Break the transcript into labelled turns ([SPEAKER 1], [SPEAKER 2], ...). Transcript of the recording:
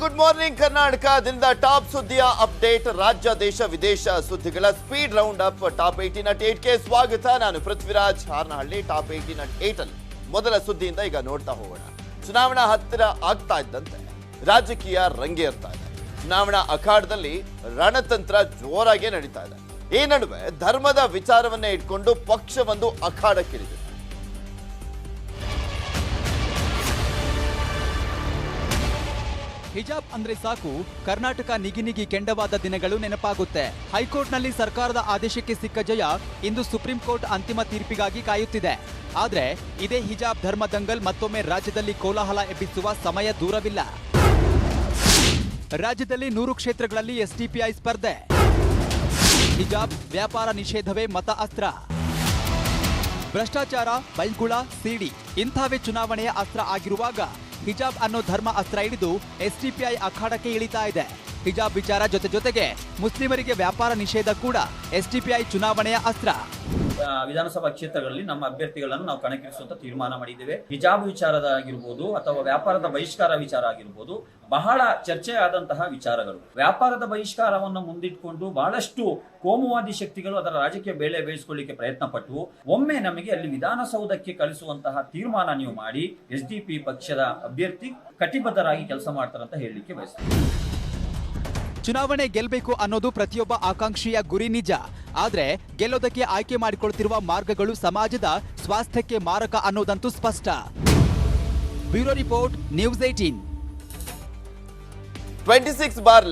[SPEAKER 1] Good morning ಕರ್ನಾಟಕದಿಂದ top ಸುದ್ದಿಯ update ರಾಜ್ಯ ದೇಶ ವಿದೇಶ ಸುದ್ದಿಗಳ speed round up top eighteen at ಏಟ್ಗೆ ಸ್ವಾಗತ ನಾನು Prithviraj Harnahalli top eighteen at eight ಅಲ್ಲಿ. ಮೊದಲ ಸುದ್ದಿಯಿಂದ ಈಗ ನೋಡ್ತಾ ಹೋಗೋಣ. ಚುನಾವಣಾ ಹತ್ತಿರ ಆಗ್ತಾ ಇದ್ದಂತೆ. ರಾಜಕೀಯ ರಂಗೇರ್ತಾ ಇದೆ. ಚುನಾವಣಾ ಅಖಾಡದಲ್ಲಿ ರಣತಂತ್ರ ಜೋರಾಗಿ ನಡೀತಾ ಇದೆ. ಈ ನಡುವೆ ಧರ್ಮದ ವಿಚಾರವನ್ನೇ ಇಟ್ಕೊಂಡು ಪಕ್ಷವೊಂದು ಅಖಾಡಕ್ಕಿಳಿದಿದೆ.
[SPEAKER 2] ಹಿಜಾಬ್ ಅಂದ್ರೆ ಸಾಕು, ಕರ್ನಾಟಕ ನಿಗಿನಿಗಿ ಕೆಂಡವಾದ ದಿನಗಳು ನೆನಪಾಗುತ್ತೆ. ಹೈಕೋರ್ಟ್ನಲ್ಲಿ ಸರ್ಕಾರದ ಆದೇಶಕ್ಕೆ ಸಿಕ್ಕ ಜಯ ಇಂದು ಸುಪ್ರೀಂ ಕೋರ್ಟ್ ಅಂತಿಮ ತೀರ್ಪಿಗಾಗಿ ಕಾಯುತ್ತಿದೆ. ಆದ್ರೆ ಇದೇ ಹಿಜಾಬ್ ಧರ್ಮ ದಂಗಲ್ ಮತ್ತೊಮ್ಮೆ ರಾಜ್ಯದಲ್ಲಿ ಕೋಲಾಹಲ ಎಬ್ಬಿಸುವ ಸಮಯ ದೂರವಿಲ್ಲ. ರಾಜ್ಯದಲ್ಲಿ ನೂರು ಕ್ಷೇತ್ರಗಳಲ್ಲಿ ಎಸ್ಡಿಪಿಐ ಸ್ಪರ್ಧೆ. ಹಿಜಾಬ್, ವ್ಯಾಪಾರ ನಿಷೇಧವೇ ಮತ ಅಸ್ತ್ರ. ಭ್ರಷ್ಟಾಚಾರ ಬೈಗುಳ ಸಿಡಿ ಇಂಥವೇ ಚುನಾವಣೆಯ ಅಸ್ತ್ರ ಆಗಿರುವಾಗ ಹಿಜಾಬ್ ಅನ್ನೋ ಧರ್ಮ ಅಸ್ತ್ರ ಹಿಡಿದು ಎಸ್ಡಿಪಿಐ ಅಖಾಡಕ್ಕೆ ಇಳಿತಾ ಇದೆ. ಹಿಜಾಬ್ ವಿಚಾರ ಜೊತೆ ಜೊತೆಗೆ ಮುಸ್ಲಿಮರಿಗೆ ವ್ಯಾಪಾರ ನಿಷೇಧ ಕೂಡ ಎಸ್ಡಿಪಿಐ ಚುನಾವಣೆಯ ಅಸ್ತ್ರ.
[SPEAKER 3] ವಿಧಾನಸಭಾ ಕ್ಷೇತ್ರಗಳಲ್ಲಿ ನಮ್ಮ ಅಭ್ಯರ್ಥಿಗಳನ್ನು ನಾವು ಕಣಕ್ಕಿಳಿಸುವಂತ ತೀರ್ಮಾನ ಮಾಡಿದ್ದೇವೆ. ಹಿಜಾಬ್ ವಿಚಾರದ ಆಗಿರ್ಬೋದು ಅಥವಾ ವ್ಯಾಪಾರದ ಬಹಿಷ್ಕಾರ ವಿಚಾರ ಆಗಿರ್ಬೋದು, ಬಹಳ ಚರ್ಚೆ ಆದಂತಹ ವಿಚಾರಗಳು. ವ್ಯಾಪಾರದ ಬಹಿಷ್ಕಾರವನ್ನು ಮುಂದಿಟ್ಟುಕೊಂಡು ಬಹಳಷ್ಟು ಕೋಮುವಾದಿ ಶಕ್ತಿಗಳು ಅದರ ರಾಜಕೀಯ ಬೇಳೆ ಬೇಯಿಸಿಕೊಳ್ಳಿಕ್ಕೆ ಪ್ರಯತ್ನ ಪಟ್ಟವು ಒಮ್ಮೆ ನಮಗೆ ಅಲ್ಲಿ ವಿಧಾನಸೌಧಕ್ಕೆ ಕಳಿಸುವಂತಹ ತೀರ್ಮಾನ ನೀವು ಮಾಡಿ, ಎಸ್ ಪಕ್ಷದ ಅಭ್ಯರ್ಥಿ ಕಟಿಬದ್ಧರಾಗಿ ಕೆಲಸ ಮಾಡ್ತಾರಂತ ಹೇಳಲಿಕ್ಕೆ ಬಯಸ್ತೀನಿ.
[SPEAKER 2] ಚುನಾವಣೆ ಗೆಲ್ಲಬೇಕು ಅನ್ನೋದು ಪ್ರತಿಯೊಬ್ಬ ಆಕಾಂಕ್ಷಿಯ ಗುರಿ ನಿಜ. ಆದ್ರೆ ಗೆಲ್ಲೋದಕ್ಕೆ ಆಯ್ಕೆ ಮಾಡಿಕೊಳ್ತಿರುವ ಮಾರ್ಗಗಳು ಸಮಾಜದ ಸ್ವಾಸ್ಥ್ಯಕ್ಕೆ ಮಾರಕ ಅನ್ನೋದಂತೂ ಸ್ಪಷ್ಟ. Bureau report, news eighteen
[SPEAKER 1] twenty bar